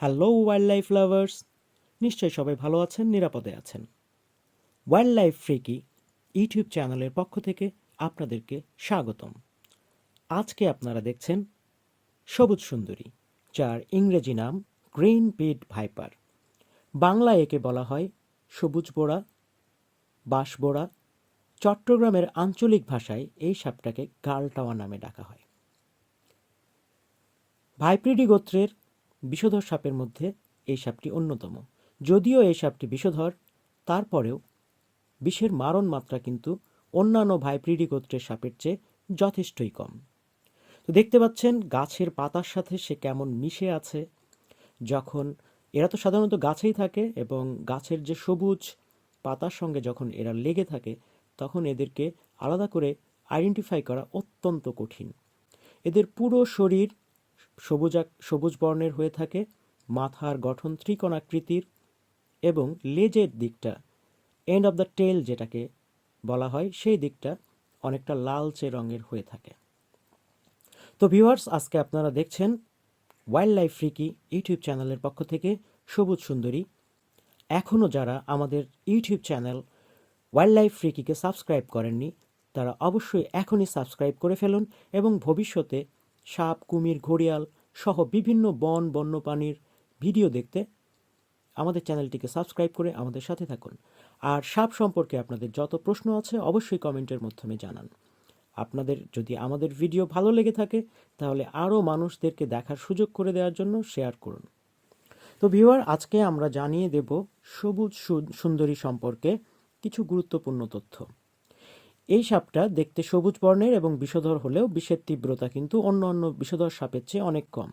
Hello wild life lovers নিশ্চয়ই সবাই ভালো আছেন, নিরাপদে আছেন। ওয়াইল্ড লাইফ ফ্রিকি ইউটিউব চ্যানেলের পক্ষ থেকে আপনাদেরকে স্বাগতম। আজকে আপনারা দেখছেন সবুজ সুন্দরী, যার ইংরেজি নাম গ্রিন পিড ভাইপার বাংলায় একে বলা হয় সবুজ বোড়া বাঁশবোড়া চট্টগ্রামের আঞ্চলিক ভাষায় এই সাপটাকে গালটাওয়া নামে ডাকা হয়। ভাইপ্রিডি গোত্রের বিষধর সাপের মধ্যে এই সাপটি অন্যতম। যদিও এই সাপটি বিষধর, তারপরেও বিষের মারণ মাত্রা কিন্তু অন্যান্য ভাইপ্রিডি গোত্রের সাপের চেয়ে যথেষ্টই কম। তো দেখতে পাচ্ছেন, গাছের পাতার সাথে সে কেমন মিশে আছে। যখন এরা তো সাধারণত গাছেই থাকে এবং গাছের যে সবুজ পাতার সঙ্গে যখন এরা লেগে থাকে, তখন এদেরকে আলাদা করে আইডেন্টিফাই করা অত্যন্ত কঠিন। এদের পুরো শরীর সবুজ সবুজ বর্ণের হয়ে থাকে মাথার গঠন ত্রিকোণাকৃতির এবং লেজের দিকটা। এন্ড অফ দ্য টেল যেটাকে বলা হয়, সেই দিকটা অনেকটা লালচে রঙের হয়ে থাকে। তো ভিউয়ার্স আজকে আপনারা দেখছেন ওয়াইল্ড লাইফ ফ্রিকি ইউটিউব চ্যানেলের পক্ষ থেকে সবুজ সুন্দরী। এখনও যারা আমাদের ইউটিউব চ্যানেল ওয়াইল্ড লাইফ ফ্রিকিকে সাবস্ক্রাইব করেননি, তারা অবশ্যই এখনই সাবস্ক্রাইব করে ফেলুন এবং ভবিষ্যতে সাপ, কুমির, ঘড়িয়াল সহ বিভিন্ন বন, বন্যপ্রাণীর ভিডিও দেখতে আমাদের চ্যানেলটিকে সাবস্ক্রাইব করে আমাদের সাথে থাকুন। আর সাপ সম্পর্কে আপনাদের যত প্রশ্ন আছে অবশ্যই কমেন্টের মাধ্যমে জানান। আপনাদের যদি আমাদের ভিডিও ভালো লেগে থাকে, তাহলে আরও মানুষদেরকে দেখার সুযোগ করে দেওয়ার জন্য শেয়ার করুন। তো ভিউয়ার, আজকে আমরা জানিয়ে দেব সবুজ সুন্দরী সম্পর্কে কিছু গুরুত্বপূর্ণ তথ্য। এই সাপটা দেখতে সবুজ বর্ণের এবং বিষধর হলেও বিষের তীব্রতা কিন্তু অন্য অন্য বিষধর সাপের চেয়ে অনেক কম।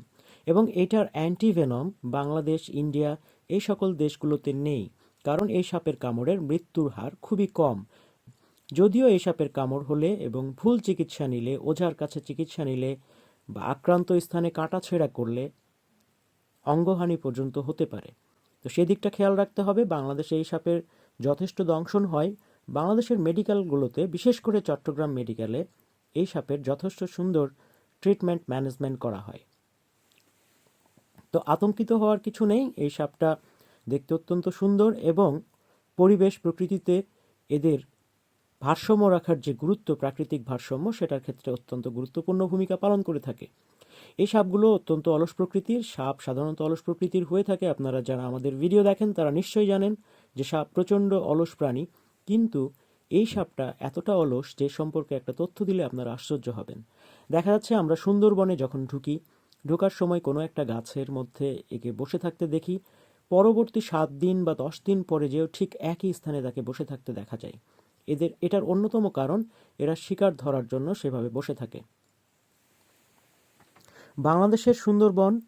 এবং এটার অ্যান্টিভেনম বাংলাদেশ, ইন্ডিয়া এই সকল দেশগুলোতে নেই, কারণ এই সাপের কামড়ের মৃত্যুর হার খুবই কম। যদিও এই সাপের কামড় হলে এবং ভুল চিকিৎসা নিলে, ওঝার কাছে চিকিৎসা নিলে বা আক্রান্ত স্থানে কাটা ছেঁড়া করলে অঙ্গহানি পর্যন্ত হতে পারে। তো সেদিকটা খেয়াল রাখতে হবে, বাংলাদেশে এই সাপের যথেষ্ট দংশন হয়। বাংলাদেশের মেডিকেলগুলোতে, বিশেষ করে চট্টগ্রাম মেডিকেলে, এই সাপের যথেষ্ট সুন্দর ট্রিটমেন্ট ম্যানেজমেন্ট করা হয়। তো আতঙ্কিত হওয়ার কিছু নেই, এই সাপটা দেখতে অত্যন্ত সুন্দর এবং পরিবেশ প্রকৃতিতে এদের ভারসাম্য রাখার যে গুরুত্ব, প্রাকৃতিক ভারসাম্য, সেটার ক্ষেত্রে অত্যন্ত গুরুত্বপূর্ণ ভূমিকা পালন করে থাকে। এই সাপগুলো অত্যন্ত অলস প্রকৃতির, সাপ সাধারণত অলস প্রকৃতির হয়ে থাকে। আপনারা যারা আমাদের ভিডিও দেখেন, তারা নিশ্চয়ই জানেন যে সাপ প্রচণ্ড অলস প্রাণী। কিন্তু এই সাপটা এতটা অলস যে সম্পর্কে একটা তথ্য দিলে আপনারা আশ্চর্য হবেন। দেখা যাচ্ছে আমরা সুন্দরবনে যখন ঢুকি, ঢোকার সময় কোনো একটা গাছের মধ্যে একে বসে থাকতে দেখি। পরবর্তী সাত দিন বা দশ দিন পরে যেও ঠিক একই স্থানে তাকে বসে থাকতে দেখা যায়। এদের, এটার অন্যতম কারণ, এরা শিকার ধরার জন্য সেভাবে বসে থাকে। বাংলাদেশের সুন্দরবন,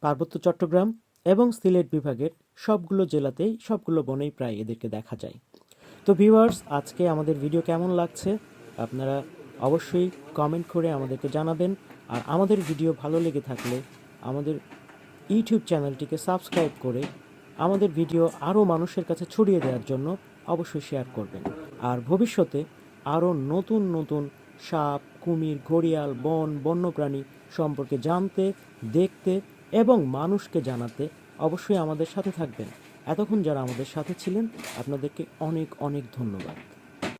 পার্বত্য চট্টগ্রাম এবং সিলেট বিভাগের সবগুলো জেলাতেই সবগুলো বনেই প্রায় এদেরকে দেখা যায়। তো ভিউয়ার্স আজকে আমাদের ভিডিও কেমন লাগছে? আপনারা অবশ্যই কমেন্ট করে আমাদেরকে জানাবেন। আর আমাদের ভিডিও ভালো লেগে থাকলে আমাদের ইউটিউব চ্যানেলটিকে সাবস্ক্রাইব করে আমাদের ভিডিও আরও মানুষের কাছে ছড়িয়ে দেওয়ার জন্য অবশ্যই শেয়ার করবেন। আর ভবিষ্যতে আরও নতুন নতুন সাপ, কুমির, ঘড়িয়াল, বন, বন্যপ্রাণী সম্পর্কে জানতে, দেখতে এবং মানুষকে জানাতে অবশ্যই আমাদের সাথে থাকবেন। এতক্ষণ যারা আমাদের সাথে ছিলেন আপনাদেরকে অনেক অনেক ধন্যবাদ।